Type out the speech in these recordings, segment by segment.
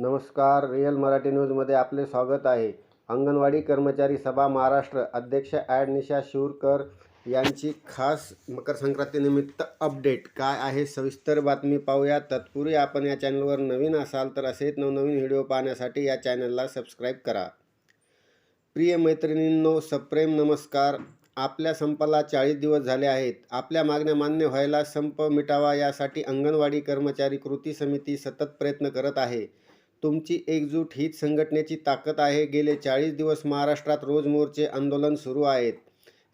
नमस्कार रिअल मराठी न्यूजमध्ये आपले स्वागत आहे. अंगणवाडी कर्मचारी सभा महाराष्ट्र अध्यक्ष ॲड निशा शिवरकर यांची खास मकर संक्रांतीनिमित्त अपडेट. काय आहे? सविस्तर बातमी पाहूया. तत्पूर्वी आपण या चॅनलवर नवीन असाल तर असेच नवनवीन व्हिडिओ पाहण्यासाठी या चॅनलला सबस्क्राईब करा. प्रिय मैत्रिणींनो सप्रेम नमस्कार. आपल्या संपाला चाळीस दिवस झाले आहेत. आपल्या मागण्या मान्य व्हायला संप मिटावा यासाठी अंगणवाडी कर्मचारी कृती समिती सतत प्रयत्न करत आहे. तुमची एकजूट हीच संघटनेची ताकद आहे. गेले चाळीस दिवस महाराष्ट्रात रोज मोर्चे आंदोलन सुरू आहेत.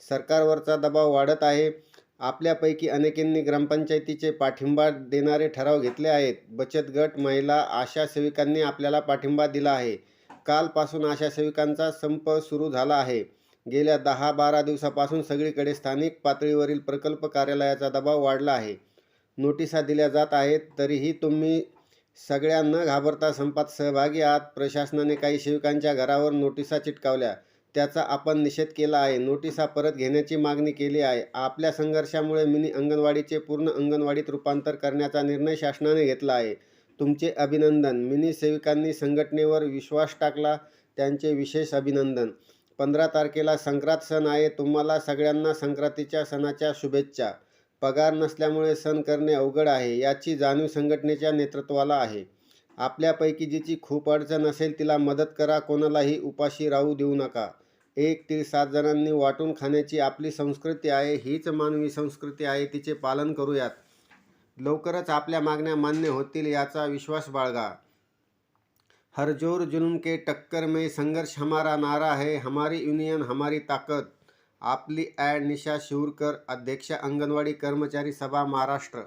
सरकारवरचा दबाव वाढत आहे. आपल्यापैकी अनेकांनी ग्रामपंचायतीचे पाठिंबा देणारे ठराव घेतले आहेत. बचत गट महिला आशा सेविकांनी आपल्याला पाठिंबा दिला आहे. कालपासून आशा सेविकांचा संप सुरू झाला आहे. गेल्या दहा बारा दिवसापासून सगळीकडे स्थानिक पातळीवरील प्रकल्प कार्यालयाचा दबाव वाढला आहे. नोटिसा दिल्या जात आहेत तरीही तुम्ही सगळ्या न घाबरता संपात सहभागी आहात. प्रशासनाने काही सेवकांच्या घरावर नोटिसा चिटकावल्या. त्याचा आपण निषेध केला आहे. नोटिसा परत घेण्याची मागणी केली आहे. आपल्या संघर्षामुळे मिनी अंगणवाडीचे पूर्ण अंगणवाडीत रूपांतर करण्याचा निर्णय शासनाने घेतला आहे. तुमचे अभिनंदन. मिनी सेविकांनी संघटनेवर विश्वास टाकला. त्यांचे विशेष अभिनंदन. पंधरा तारखेला संक्रांत सण आहे. तुम्हाला सगळ्यांना संक्रांतीच्या सणाच्या शुभेच्छा. पगार नसल्यामुळे सण करणे अवघड आहे याची जाणीव संघटनेच्या नेतृत्वाला आहे. आपल्यापैकी जिची खूप अडचण असेल तिला मदत करा कोणालाही उपाशी राहू देऊ नका. एक ते सात जणांनी वाटून खाण्याची आपली संस्कृती आहे हीच मानवी संस्कृती आहे तिचे पालन करूयात. लवकरच आपल्या मागण्या मान्य होतील याचा विश्वास बाळगा. हर जोर जुल्म के टक्कर में संघर्ष हमारा नारा है हमारी यूनियन हमारी ताकद. आपली ॲड निशा शिवरकर अध्यक्ष अंगणवाडी कर्मचारी सभा महाराष्ट्र